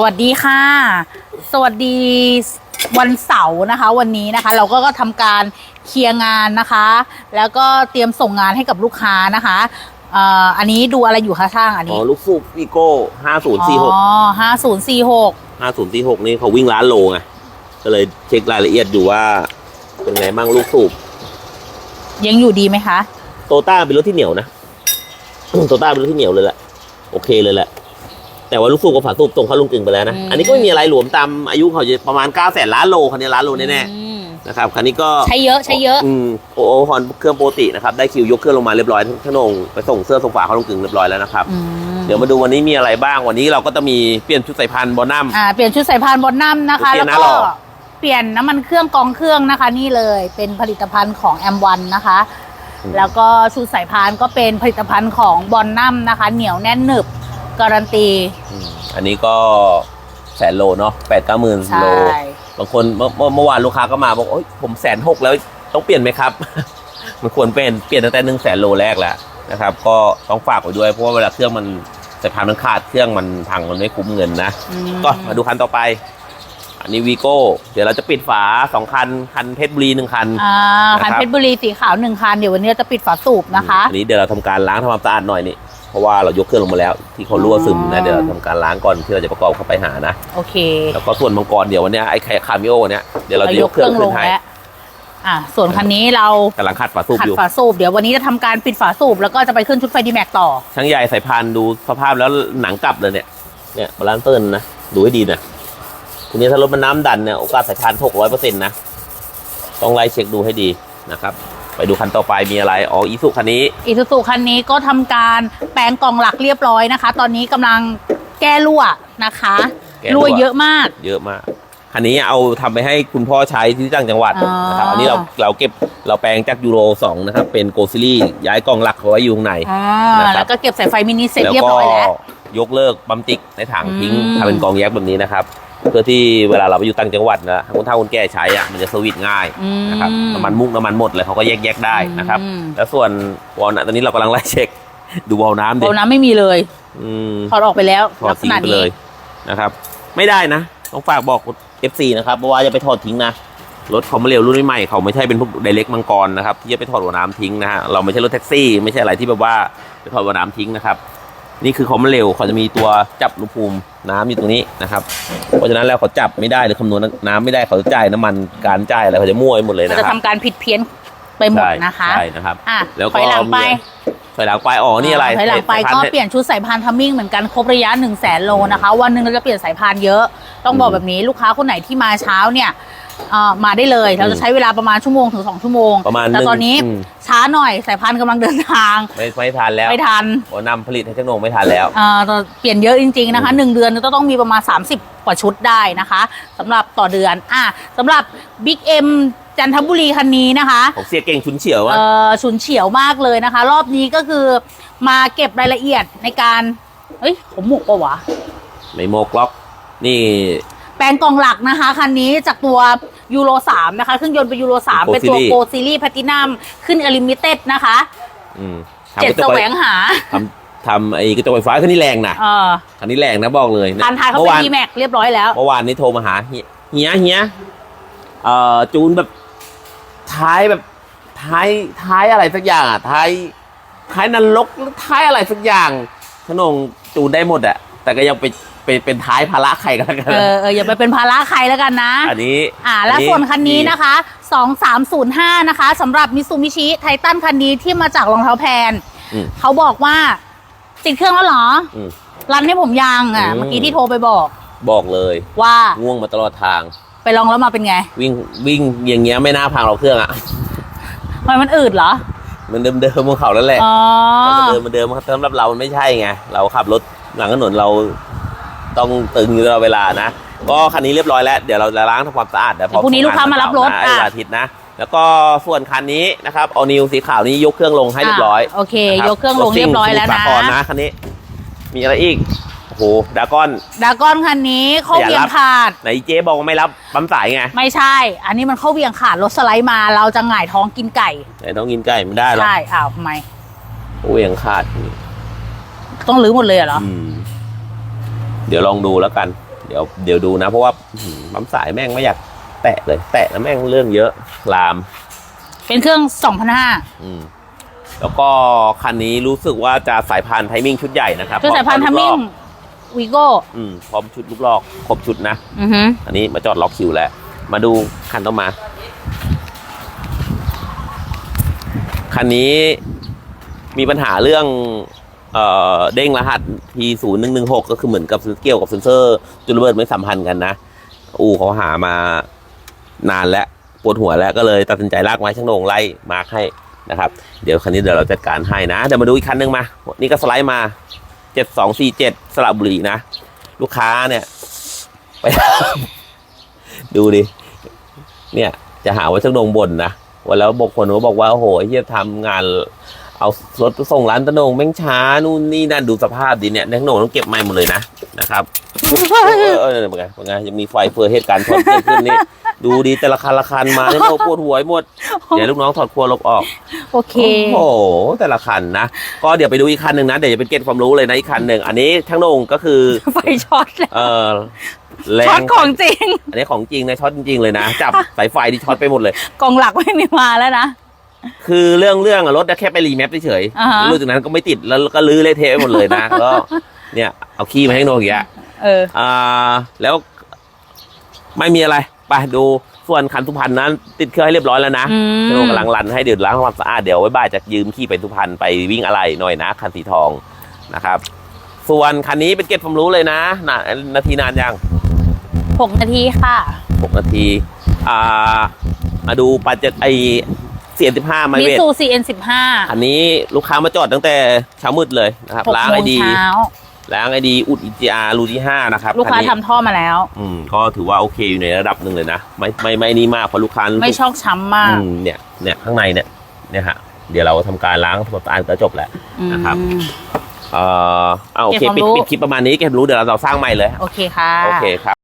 สวัสดีค่ะ สวัสดีวันเสาร์นะคะ วันนี้นะคะ เราก็ทำการเคลียร์งานนะคะ แล้วก็เตรียมส่งงานให้กับลูกค้านะคะเอ่ออันนี้ดูอะไรอยู่คะช่างอันอ๋นี้อลูกสูบอีโก้ห้าศูนย์สี่หกอ๋อห้าศูนย์สี่หกห้าศูนย์สี่หกนี่เขาวิ่งล้านโลไงก็เลยเช็ครายละเอียดอยู่ว่า เป็นไงบ้างลูกสูบยังอยู่ดีไหมคะ โตต้าเป็นรถที่เหนียวนะ โตต้าเป็นรถที่เหนียวเลยแหละโอเคเลยแหละ แต่ว่าลูกสูบกับฝาสูบตรงเข้าลุงกึ่งไปแล้วนะ อืม อันนี้ก็ไม่มีอะไรหลวมตามอายุเขาจะประมาณ9ก้าแสนล้านโลคันนี้ล้านโลแน่อืมๆนะครับคันนี้ก็ใช้เยอะใช้เยอะ อืมโอ้โหฮอนเครื่องปกตินะครับได้คิวยกเครื่องลงมาเรียบร้อยทั้งนงไปส่งเสื้อส่งฝาเข้าลุงกึ่งเรียบร้อยแล้วนะครับ อืมเดี๋ยวมาดูวันนี้มีอะไรบ้างวันนี้เราก็จะมีเปลี่ยนชุดสายพันธุ์บอนัม อ่าเปลี่ยนชุดสายพานบนน้ำนะคะ เปลี่แล้ยวนหน้าก็หล่อ เปลี่ยนน้ำมันเครื่องกองเครื่องนะคะ นี่เลยเป็นผลิตภัณฑ์ของแอมวันนะคะ แล้วก็ชุดสายพานก็เป็นผลิตภัณฑ์ของบอนนัมนะคะ เหนียวแน่นหนึบ การันตี อืมอันนี้ก็แสนโลเนาะแปดเก้าหมื่นใช่ โล บางคนเมื่อเมื่อเมื่อวานลูกค้าก็มาบอกโอ้ยผมแสนหกแล้วต้องเปลี่ยนไหมครับ มันควรเป็นเปลี่ยนตั้งแต่หนึ่งแสนโลแรกแล้วนะครับ ก็ต้องฝากไว้ด้วยเพราะว่าเวลาเครื่องมันสายพานมันขาดเครื่องมันพังมันไม่คุ้มเงินนะ อืมก็มาดูคันต่อไป อันนี้วีโก้เดี๋ยวเราจะปิดฝาสองคัน คันเพชรบุรีหนึ่งคัน อ่านะครับคันเพชรบุรีสีขาวหนึ่งคัน เดี๋ยววันนี้เราจะปิดฝาสูบนะคะ อันนี้เดี๋ยวเราทำการล้างทำความสะอาดหน่อยนี่ เพราะว่าเรายกเครื่องลงมาแล้ว ที่เขารั่วซึมอ๋นะอเดี๋ยวเราทำการล้างก่อนที่เราจะประกอบเข้าไปหานะโอเคแล้วก็ส่วนมังกรเดี๋ยววันเนี้ยไอ้ไข่คามิโอเนี่ยเดี๋ยวเราเราจะยยกกเคเครื่รื่อองงลขึ้งนให้แล้วอ่าส่วนคันนี้เรากำลังขัดฝาสูบขัดอยู่ฝาสูบเดี๋ยววันนี้จะทำการปิดฝาสูบแล้วก็จะไปขึ้นชุดไฟดีแม็กต่อ ช่างใหญ่สายพานดูสภาพแล้วหนังกลับเลยเนี่ยเนี่ยบาลานเซิร์นนะดูให้ดีนะทีนี้ถ้ารถมันน้ำดันเนี่ยโอกาสสายพานหกร้อยเปอร์เซ็นต์นะต้องไล่เช็คดูให้ดีนะครับ ไปดูคันต่อไปมีอะไรอ๋ออีสุคันนี้อีซูซูคันนี้ก็ทำการแปลงกล่องหลักเรียบร้อยนะคะ ตอนนี้กำลังแก้รั่วนะคะแก้รั่วรั่วเยอะมาก เยอะมากคันนี้เอาทำไปให้คุณพ่อใช้ที่ต่างจังหวัดอ๋อ นะครับอันนี้เราเราเก็บเราแปลงจากยูโรสองนะครับเป็นโกซิลี่ย้ายกล่องหลักเขาไว้อยู่ข้างใน อ่านะครับ แล้วก็เก็บสายไฟมินิเสร็จแล้วเรียบก็ร้อยแล้ว ยกเลิกปั๊มติ๊กในถังทิ้งอืม ทำเป็นกองแยกแบบนี้นะครับ เพื่อที่เวลาเราไปอยู่ต่างจังหวัดนะคนเฒ่าคนแก่ใช้อะมันจะสวิตช์ง่ายอืมนะครับน้ำมันมุกน้ำมันหมดเลยเขาก็แยกแยกๆได้นะครับอืมแล้วส่วนวอลนะตอนนี้เรากำลังไล่เช็คดูวอลน้ำดิโบน้ำไม่มีเลยอืมถอดออกไปแล้วถอลัดกษทิ้งณะไปนี้เลยนะครับ ไม่ได้นะต้องฝากบอก FC นะครับเพราะว่าจะไปถอดทิ้งนะรถเขามาเร็วรุ่นใหม่เขาไม่ใช่เป็นพวกไดเรกมังกรนะครับที่จะไปถอดหัวน้ำทิ้งนะฮะเราไม่ใช่รถแท็กซี่ ไม่ใช่อะไรที่แบบว่าไปถอดหัวน้ำทิ้งนะครับ นี่คือเขามาเร็วเขาจะมีตัวจับอุณหภูมิน้ำอยู่ตรงนี้นะครับ เพราะฉะนั้นแล้วเขาจับไม่ได้หรือคำนวณน้ำไม่ได้เขาจะจ่ายน้ำมันการจ่ายอะไรเขาจะมั่วไปหมดเลยมันนะจะครับทำการผิดเพี้ยนไปหมดใช่นะคะใช่นะครับอะแล้วถก็อยหลังไปมีถอยหลังไปอ๋อนี่อะไรถอยหลังไปสายพันก็ธุ์เปลี่ยนชุดสายพานทัมมิ่งเหมือนกันครบระยะ1นึ่งแสนโลนะคะวันหนึ่งเราจะเปลี่ยนสายพานเยอะ ต้องบอกอืมแบบนี้ลูกค้าคนไหนที่มาเช้าเนี่ยเอ่อ มาได้เลย เราอืจะมใช้เวลาประมาณชั่วโมงถึง2ชั่วโมง ประมาณแต่หนึ่งตอนนี้อืมช้าหน่อยสายพานกำลังเดินทาง ไม่ไม่ทันแล้ว ไม่ทันโอ้นำผลิตให้ช่างโหนงไม่ทันแล้วเอ่อเปลี่ยนเยอะจริง ๆ นะคะหนึ่งเดือนจะต้องมีประมาณ 30 กว่าชุดได้นะคะสำหรับต่อเดือนอะสำหรับ Big M จันทบุรีคันนี้นะคะของเสียเก่งชุนเฉียวว่าเอ่อฉุนเฉียวมากเลยนะคะ รอบนี้ก็คือมาเก็บรายละเอียดในการเฮ้ยผมหมกปะวะไม่โมกล็อก นี่ แปลงกล่องหลักนะคะ คันนี้จากตัวยูโร3นะคะเครื่องยนต์เป็นยูโร3เป็นตัวโกซีรีส์แพตินัมขึ้นอลิมิเต็ดนะคะอืมเจ็ดทำกระแสจกวไฟงหาทำทำไอ้กระจกไฟฟ้าคันนี้แรงนะเออคันนี้แรงนะบอกเลยทานทายเขาเมื่เป็อนวานดีแม็กเรียบร้อยแล้ว เมื่อวานนี้โทรมาหาเฮียเฮียเฮียเอ่อจูนแบบท้ายแบบท้ายท้ายอะไรสักอย่างอะท้ายท้ายนรกหรือท้ายอะไรสักอย่างขนงจูนได้หมดอะแต่ก็ยังไป ไปเป็นท้ายภาระใครกันแล้วกันเออเอออย่าไปเป็นภาระใครแล้วกันนะ อันนี้ อ่า และส่วนคันนี้นะคะ 2305 นะคะสำหรับมิ t ซูมิชิไททันคันนี้ที่มาจากรองเท้าแพน อืม เขาบอกว่า ติดเครื่องแล้วเหรอ อืม รันให้ผมยังอะ อืม เมื่อกี้ที่โทรไปบอกบอกเลยว่าง่วงมาตลอดทาง ไปลองแล้วมาเป็นไง วิ่งวิ่งอย่างเงี้ยไม่น่าพังเราเครื่องอะทำไมมันอืดเหรอ มันเดิมเดิมๆของเขาแล้วแหละอ๋อ มันเดิมมันเดิมสำหรับเรามันไม่ใช่ไง เราขับรถหลังถนนเรา ต้องตึงอยู่ตลอดเวลานะ ก็คันนี้เรียบร้อยแล้ว เดี๋ยวเราจะล้างทำความสะอาดเดี๋ยวเดี๋ยวพรุ่งนี้ลูกค้ามารับรถนะอะไอ้วันอาทิตย์นะ แล้วก็ส่วนคันนี้นะครับออนิวสีขาวนี้ยกเครื่องลงให้เรียบร้อยะโอเคนะบยกเครื่องลงเรียบร้อยแล้วถซิ่นะงสมุทรสาครนะคันนี้มีอะไรอีกโอ้โหดากอนดากอนคันนี้เข้าอย่าเวียรังบขาดไหนเจ๊บอกว่าไม่รับปั๊มสายไงไม่ใช่ อันนี้มันเข้าเวียงขาดรถสไลด์มาเราจะหง่ายท้องกินไก่ไหนต้องกินไก่ไม่ได้หรอกใช่อ้าวทำไมโอ้ยยังขาดต้องรื้อหมดเลยเหรออืม เดี๋ยวลองดูแล้วกัน เดี๋ยวเดี๋ยวดูนะ เพราะว่าอื้อหือปั๊มสายแม่งไม่อยากแตะเลย แตะแล้วแม่งเรื่องเยอะลาม เป็นเครื่อง2,500อืมแล้วก็คันนี้รู้สึกว่าจะสายพานไทมิ่งชุดใหญ่นะครับคือสายพันธุ์พร้ทัอมลูมิ่กงลอกวีโก้อืมพร้อมชุดลูกลอกครบชุดนะอือฮึอันนี้มาจอดล็อกคิวแล้ว มาดูคันต่อมา คันนี้มีปัญหาเรื่อง เอ่อเด้งรหัส P 0 1 1 6 ก็คือเหมือนกับเกี่ยวกับเซนเซอร์จุลระเบิดไม่สัมพันธ์กันนะ อูเขาหามานานแล้วปวดหัวแล้วก็เลยตัดสินใจลากไม้ช่างโหนงไล่มาให้นะครับเดี๋ยวคันนี้เดี๋ยวเราจัดการให้นะ เดี๋ยวมาดูอีกคันหนึงมา นี่ก็สไลด์มา 7247 สระบุรีนะ ลูกค้าเนี่ย ไป ดูดิ เนี่ย จะหาว่าช่างโหนงบ่นนะวันแล้วบอกคนก็บอกว่า โอ้โหไอ้เฮียทำงาน เอารถไปส่งร้านตะโนงแม่งช้านู่นนี่นั่นดูสภาพดิเนี่ยช่งโหนงต้องเก็บไม้หมดเลยนะนะครับเออเออป็นไงเป็นไงยังมีไฟเฟอร์เหตุการณ์ชนเกิดขึ้นนี่ดูดีแต่ละคันละคันมาเนี่ยโอ้ปวดหัวไปหมด เดี๋ยวลูกน้องถอดครัวลบออก โอเค โอ้โหแต่ละคันนะ ก็เดี๋ยวไปดูอีกคันหนึ่งนะ เดี๋ยวจะเป็นเกร็ดความรู้เลยนะอีกคันหนึ่งอันนี้ทั้งโหนงก็คือ ไฟช็อตเลยเออแรช็อตของจริง อันนี้ของจริงนะช็อตจริงเลยนะ จับสายไฟที่ช็อตไปหมดเลยกองหลักไม่มีมาแล้วนะ คือเรื่องเรื่องอะรถแค่ไปรีแมปเฉยอ่าฮะๆรู้จากนั้นก็ไม่ติดแล้วก็ลื้อเละเทะไปหมดเลยนะ ก็เนี่ยเอาขี้มาให้โนอย่างเงี้ยเออ อ่าแล้วไม่มีอะไรไปดูส่วนคันสุพรรณนั้น ติดเครื่องให้เรียบร้อยแล้วนะอืม โนกำลังรันให้เดือดล้างความสะอาดเดี๋ยวไว้บ่ายจะยืมขี่ไปสุพรรณไปวิ่งอะไรหน่อยนะคันสีทองนะครับ ส่วนคันนี้เป็นเก็บความรู้เลยนะนานาทีนานยัง6นาทีค่ะหกนาที อ่า มาดูปัจจัยไอ เสียสิบห้าไมมิเวทซู CN15 อันนี้ลูกค้ามาจอดตั้งแต่เช้ามืดเลยนะครับ6ล้างโมไองดีเช้าล้างไอดีอุดอีจีอาร์รูที่ห้านะครับลูกค้าคันนี้ทำท่อมาแล้ว อืมก็ถือว่าโอเคอยู่ในระดับหนึ่งเลยนะ ไม่ไม่ไม่นี่มากเพราะลูกค้าไม่ชอกช้ำมาก อืมเนี่ยเนี่ยข้างในเนี่ยเนี่ยฮะเดี๋ยวเราทำการล้างทำความสะอาดก็จบแหละ นะครับ อืม เอ่อเอาโอเคเก็บความปิดรู้ ปิดคลิปประมาณนี้เก็บรู้เดี๋ยวเราสร้างใหม่เลย โอเคค่ะ โอเคครับ